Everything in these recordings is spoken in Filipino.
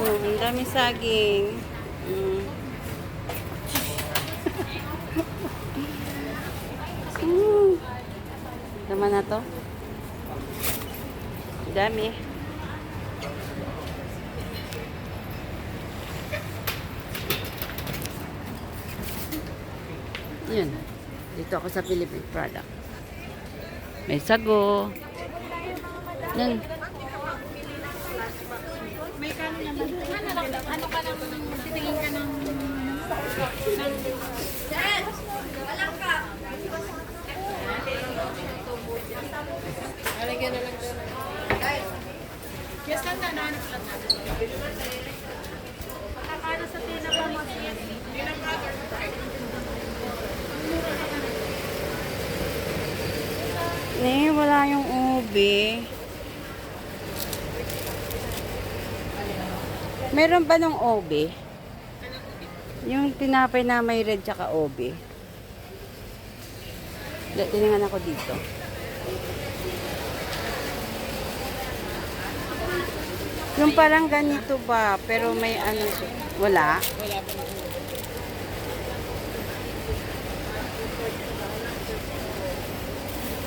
Mm, ang dami saging. Mm. mm. Na to. Dami. Yun. Dito ako sa Philippine product. May sago. Yan. May kanin naman. Ano, ka nang titingin ka ng... ng Lalagyan na lang doon. Yes, lang na, nahanap lang natin. Pakakano sa mo. Eh, wala yung ube. Meron ba ng ube? Yung tinapay na may red tsaka. Da- Tiningan ako dito. Yung parang ganito ba, pero may ano, wala? Wala pa na.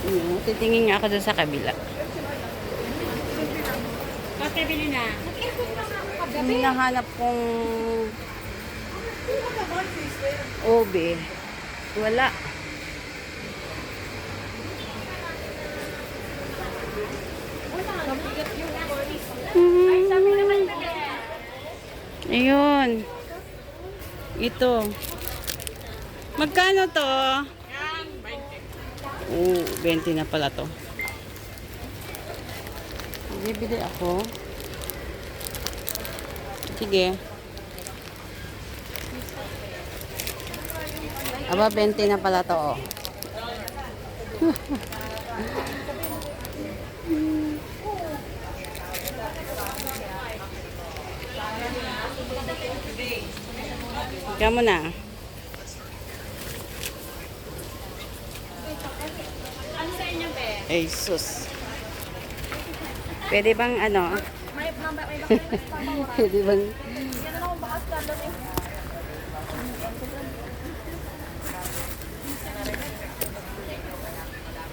Mm, titingin nga ako doon sa kabila. Bakit bili na? Hinahanap kong ube, wala. Mhm. Ayun. Ito. Magkano to? Oo, 20 na pala to. Bibili ako. Sige. Aba, 20 na pala to, oh. Mo na. Ano sa inyo, be? Ay, sus. Pwede bang ano? Standard eh.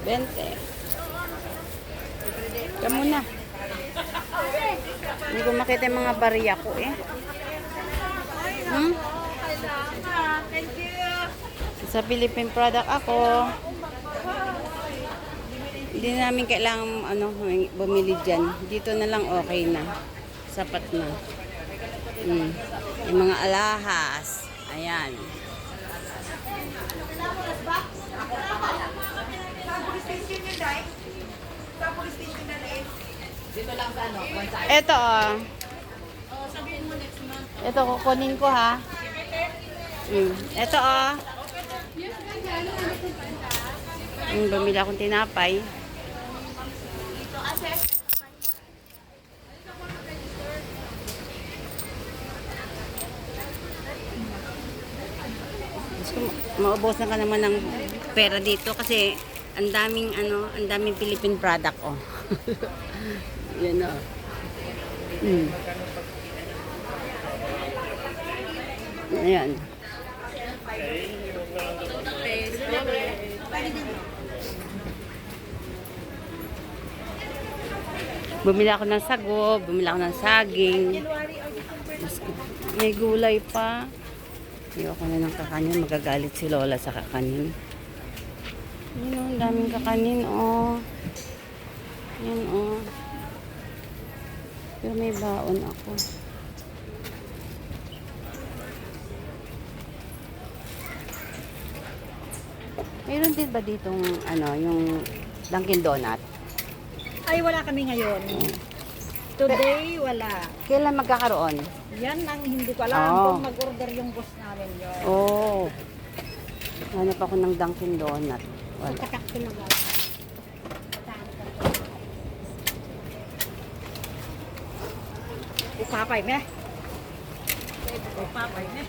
Bente. Ikaw muna. Hindi ko makita yung mga bariya ko eh. Hmm? Thank you. Sa Philippine product ako. Hindi namin kailangan ano, bumili dyan. Dito na lang okay na. Sapat na. Hmm. Yung mga alahas. Ayan. Ito oh. Ito kukunin ko ha. Mm. Ito oh. Mm, bumili akong tinapay. Gusto ko, maubusan ka naman ng pera dito kasi ang daming ano, ang daming Philippine product oh. Yan oh. Mm. Ayan. Bumili ako ng sago, bumili ako ng saging. May gulay pa. Ayoko na ng kakanin, magagalit si Lola sa kakanin. Yun oh, ang daming kakanin, oh. Yan, oh. Pero may baon ako. Meron din ba ditong, ano, yung Dunkin Donut? Ay, wala kami ngayon. Today, wala. Kailan magkakaroon? Yan ang hindi ko alam Oh. kung mag-order yung boss namin yun. Oo. Oh. Hanap ako ng Dunkin Donut. Wala. Ko na. Upapay, me.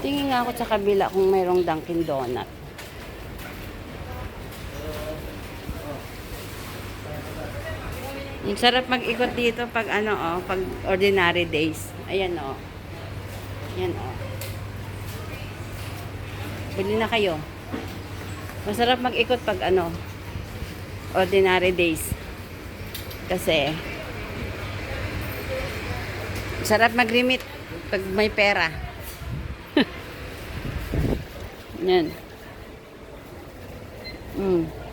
Tingin nga ako sa kabila kung mayroong Dunkin Donut. Yung sarap mag-ikot dito pag ano oh, pag ordinary days. Ayan oh. Yan oh. Bili na kayo. Masarap mag-ikot pag ano, ordinary days. Kasi, sarap mag-remit pag may pera. Yan. Mm.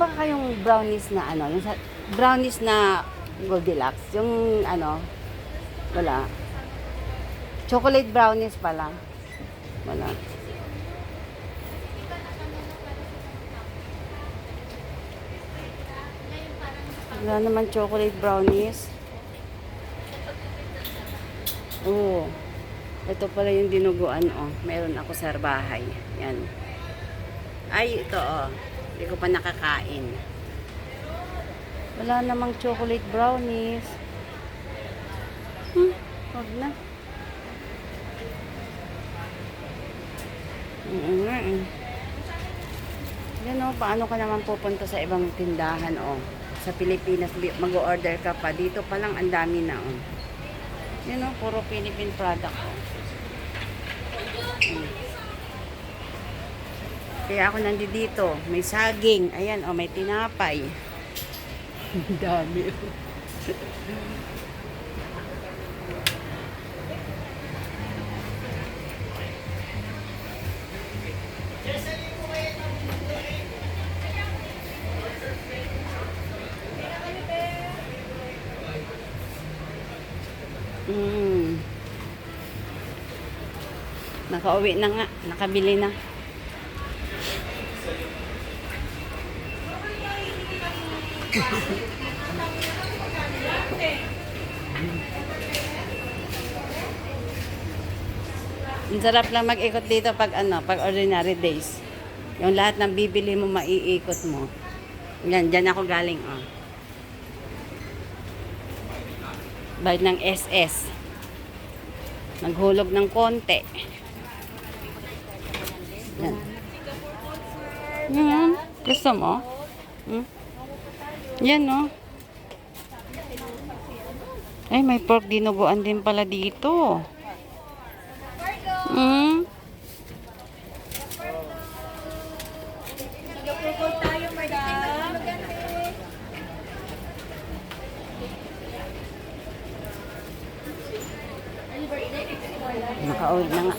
Meron ba kayong brownies na ano? Yung sa, brownies na Goldilocks? Yung ano? Wala. Chocolate brownies pala. Wala. Wala naman chocolate brownies. Oo. Ito pala yung dinuguan, oh. Meron ako sa bahay. Yan. Ay, ito, oh. Hindi ko pa nakakain. Wala namang chocolate brownies. Hmm, wag na. Oo nga eh. Yan o, paano ka naman pupunta sa ibang tindahan o? Sa Pilipinas, mag-order ka pa. Dito pa lang ang dami na o. Yan o, puro Philippine product o. Hmm. Kaya ako nandito, may saging, ayan o, may tinapay. Dami. Mm. Nakauwi na nga. Nakabili na. Ang sarap lang mag-ikot dito pag ano, pag ordinary days. Yung lahat ng bibili mo, maiikot mo. Yan, dyan ako galing, oh. Bayad ng SS. Naghulog ng konti. Yan. Yan. Gusto mo? Hmm? Yan, no? Ay, may pork dinuguan din pala dito. Hmm? tayo, madam. Nakauwi na nga.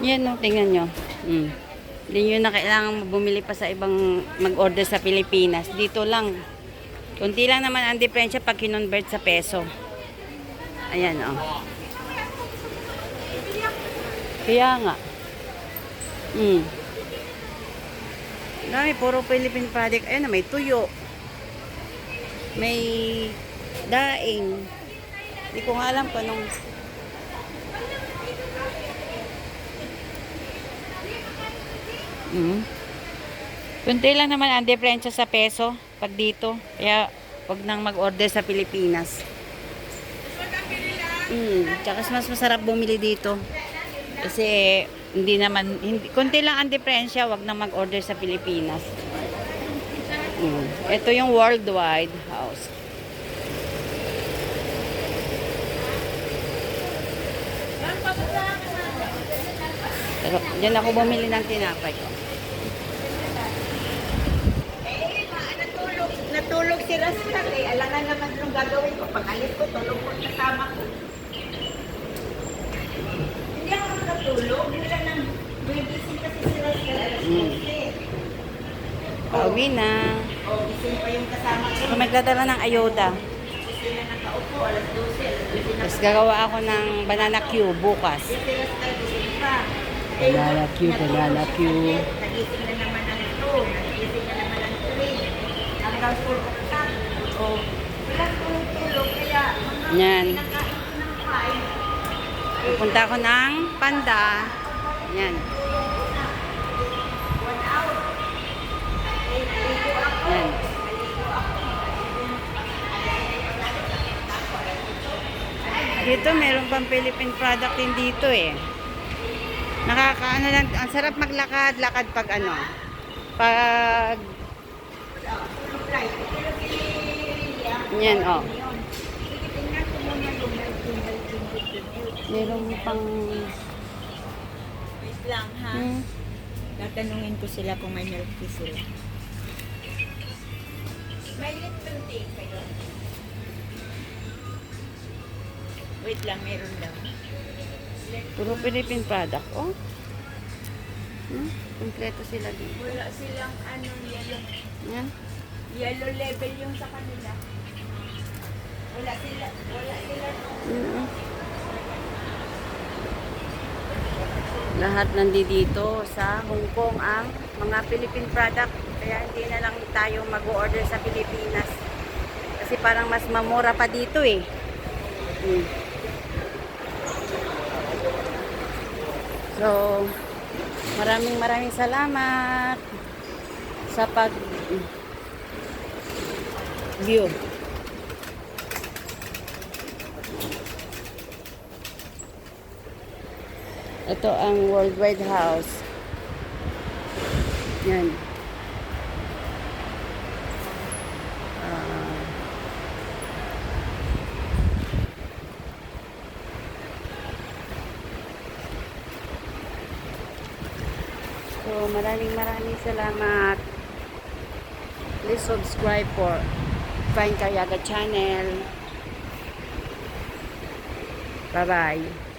Yan no, tingnan nyo. Mm. Hindi nyo na kailangan bumili pa sa ibang mag-order sa Pilipinas. Dito lang. Kunti lang naman ang diferensya pag kinonvert sa peso. Ayan oh. Kaya nga. Mm. Dami, puro Philippine product. Ayan na, may tuyo. May daing. Hindi ko nga alam kung anong... Mm. Kunti lang naman ang diferensya sa peso pag dito. Kaya wag nang mag-order sa Pilipinas. Mm. Tsaka mas masarap bumili dito. Kasi hindi naman, hindi, kunti lang ang diferensya, wag nang mag-order sa Pilipinas. Mm. Ito yung worldwide house. Pero dyan ako bumili ng tinapay ko. Eh, natulog, natulog si Rasta. Eh, alangan naman nung gagawin ko. Pag-alis ko, tulog ko kasama ko. Nakatulog. Wala nang gumigising kasi si Rasta. Alas Mm. 12. Pauwi na. O, gising pa yung kasama ko. Ako magdadala ng ayoda. Na nakaupo. Alas 12. Alas 12 na. Tapos gagawa ako ng banana cue bukas. Banana cue, banana cue. Nagising na naman ang 2. Nagising na naman ang 3. Hanggang 4 o'clock. O, walang tulog-tulog. Kaya, mga Yan. pinakain ko ng kain. Pupunta ako ng Panda. Yan. Dito meron pang Philippine product din dito eh. Nakakaano lang, ang sarap maglakad, lakad pag ano. Pag yan oh. Meron pang Wait lang ha. hmm, Tatanungin ko sila kung may milk tea sila. May lipton tea kayo? Wait lang, meron daw. puro Philippine product oh. Hmm, kompleto sila dito. Wala silang ano, yellow, Yan. yellow level yung sa kanila. Wala sila, wala sila. Mm. Lahat nandito sa Hong Kong ang mga Philippine product. Kaya hindi na lang tayo mag-order sa Pilipinas. Kasi parang mas mamura pa dito eh. Mm. So, maraming maraming salamat sa pag view. Ito ang Worldwide House. Yan. Ah. so, maraming maraming salamat. Please subscribe for Fine Kayaga channel. Bye-bye.